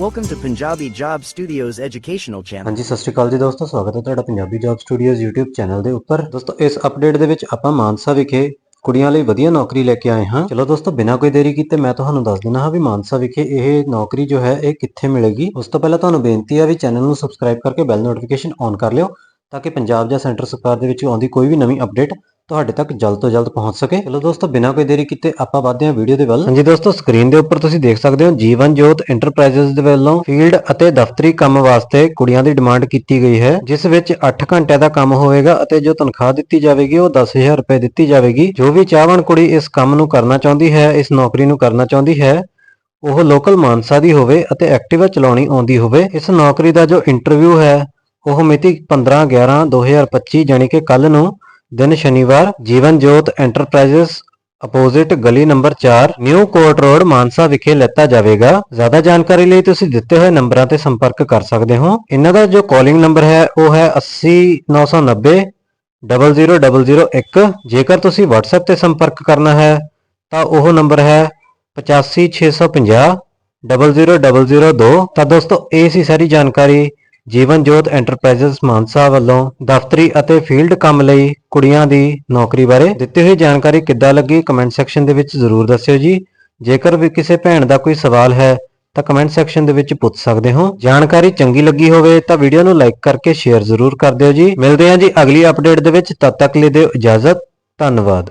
Welcome to Punjabi Job Studios educational channel. ਹਾਂਜੀ, ਸਤਿ ਸ਼੍ਰੀ ਅਕਾਲ ਜੀ ਦੋਸਤੋ, ਸਵਾਗਤ ਹੈ ਤੁਹਾਡਾ Punjabi job studios YouTube channel ਦੇ ਉੱਪਰ। ਦੋਸਤੋ, ਇਸ ਅਪਡੇਟ ਦੇ ਵਿੱਚ ਆਪਾਂ ਮਾਨਸਾ ਵਿਖੇ ਕੁੜੀਆਂ ਲਈ ਵਧੀਆ ਨੌਕਰੀ ਲੈ ਕੇ ਆਏ ਹਾਂ। ਚਲੋ ਦੋਸਤੋ, ਬਿਨਾਂ ਕੋਈ ਦੇਰੀ ਕੀਤੇ ਮੈਂ ਤੁਹਾਨੂੰ ਦੱਸ ਦਿੰਦਾ ਹਾਂ ਵੀ ਮਾਨਸਾ ਵਿਖੇ ਇਹ ਨੌਕਰੀ ਜੋ ਹੈ, ਇਹ ਕਿੱਥੇ ਮਿਲੇਗੀ। ਉਸ ਤੋਂ ਪਹਿਲਾਂ ਤੁਹਾਨੂੰ ਬੇਨਤੀ ਹੈ ਵੀ ਚੈਨਲ ਨੂੰ ਸਬਸਕ੍ਰਾਈਬ ਕਰਕੇ ਬੈਲ ਨੋਟੀਫਿਕੇਸ਼ਨ ਔਨ ਕਰ ਲਿਓ, ਤਾਂ ਕਿ ਪੰਜਾਬ ਜਾਂ ਸੈਂਟਰ ਸਰਕਾਰ ਦੇ ਵਿੱਚ ਆਉਂਦੀ ਕੋਈ ਵੀ ਨਵੀਂ ਅਪਡੇਟ ਤੁਹਾਡੇ ਤੱਕ ਜਲਦ ਤੋਂ ਜਲਦ ਪਹੁੰਚ ਸਕੇ। ਚਲੋ ਦੋਸਤੋ, ਬਿਨਾਂ ਕੋਈ ਦੇਰੀ ਕੀਤੇ ਆਪਾਂ ਵਧਦੇ ਹਾਂ ਵੀਡੀਓ ਦੇ ਵੱਲ। ਹਾਂਜੀ ਦੋਸਤੋ ਸਕਰੀਨ ਦੇ ਉੱਪਰ ਤੁਸੀਂ ਦੇਖ ਸਕਦੇ ਹੋ ਜੀਵਨ ਜੋਤ ਇੰਟਰਪ੍ਰਾਈਜ਼ਸ ਦੇ ਵੱਲੋਂ ਫੀਲਡ ਅਤੇ ਦਫ਼ਤਰੀ ਕੰਮ ਵਾਸਤੇ ਕੁੜੀਆਂ ਦੀ ਡਿਮਾਂਡ ਕੀਤੀ ਗਈ ਹੈ। ਜਿਸ ਵਿੱਚ 8 ਘੰਟਿਆਂ ਦਾ ਕੰਮ ਹੋਵੇਗਾ ਅਤੇ ਜੋ ਤਨਖਾਹ ਦਿੱਤੀ ਜਾਵੇਗੀ, ਉਹ 10000 ਰੁਪਏ ਦਿੱਤੀ ਜਾਵੇਗੀ। ਜੋ ਵੀ ਚਾਹਵਣ ਕੁੜੀ ਇਸ ਕੰਮ ਨੂੰ ਕਰਨਾ ਚਾਹੁੰਦੀ ਹੈ, ਇਸ ਨੌਕਰੀ ਨੂੰ ਕਰਨਾ ਚਾਹੁੰਦੀ ਹੈ, ਉਹ ਲੋਕਲ ਮਾਨਸਾ ਦੀ ਹੋਵੇ ਅਤੇ ਐਕਟਿਵਾ ਚਲਾਉਣੀ ਆਉਂਦੀ ਹੋਵੇ। ਇਸ ਨੌਕਰੀ ਦਾ ਜੋ ਇੰਟਰਵਿਊ ਹੈ, ਉਹ ਮਿਤੀ 15 11 2025 ਯਾਨੀ ਕਿ ਕੱਲ ਨੂੰ ਦਿਨ ਸ਼ਨੀਵਾਰ, ਜੀਵਨ ਜੋਤ ਐਂਟਰਪ੍ਰਾਈਜ਼ਸ ਅਪੋਜ਼ਿਟ ਗਲੀ number 4 new court road, Mansa ਵਿਖੇ ਲੈਤਾ ਜਾਵੇਗਾ। ਜ਼ਿਆਦਾ ਜਾਣਕਾਰੀ ਲਈ ਤੁਸੀਂ ਦਿੱਤੇ ਹੋਏ ਨੰਬਰਾਂ ਤੇ ਸੰਪਰਕ ਕਰ ਸਕਦੇ ਹੋ। ਇਹਨਾਂ ਦਾ ਜੋ ਕਾਲਿੰਗ ਨੰਬਰ ਹੈ, ਉਹ ਹੈ 80990 00001 ਜੇਕਰ ਤੁਸੀਂ WhatsApp ਤੇ ਸੰਪਰਕ ਕਰਨਾ ਹੈ, ਤਾਂ ਉਹ ਨੰਬਰ ਹੈ 85650 00002 ਤਾਂ ਦੋਸਤੋ, ਇਹ ਸੀ ਸਾਰੀ ਜਾਣਕਾਰੀ। ਜੀਵਨ ਜੋਤ ਐਂਟਰਪ੍ਰਾਈਜ਼ਸ ਮਾਨਸਾ ਵੱਲੋਂ ਦਫ਼ਤਰੀ ਅਤੇ ਫੀਲਡ ਕੰਮ ਲਈ ਕੁੜੀਆਂ ਦੀ ਨੌਕਰੀ ਬਾਰੇ ਦਿੱਤੀ ਹੋਈ ਜਾਣਕਾਰੀ ਕਿੱਦਾਂ ਲੱਗੀ ਕਮੈਂਟ ਸੈਕਸ਼ਨ ਦੇ ਵਿੱਚ ਜ਼ਰੂਰ ਦੱਸਿਓ ਜੀ। ਜੇਕਰ ਵੀ ਕਿਸੇ ਭੈਣ ਦਾ ਕੋਈ ਸਵਾਲ ਹੈ, ਤਾਂ ਕਮੈਂਟ ਸੈਕਸ਼ਨ ਦੇ ਵਿੱਚ ਪੁੱਛ ਸਕਦੇ ਹੋ। ਜਾਣਕਾਰੀ ਚੰਗੀ ਲੱਗੀ ਹੋਵੇ, ਤਾਂ ਵੀਡੀਓ ਨੂੰ ਲਾਈਕ ਕਰਕੇ ਸ਼ੇਅਰ ਜ਼ਰੂਰ ਕਰ ਦਿਓ ਜੀ। ਮਿਲਦੇ ਹਾਂ ਜੀ ਅਗਲੀ ਅਪਡੇਟ ਦੇ ਵਿੱਚ। ਤਦ ਤੱਕ ਲਈ ਦਿਓ ਇਜਾਜ਼ਤ। ਧੰਨਵਾਦ।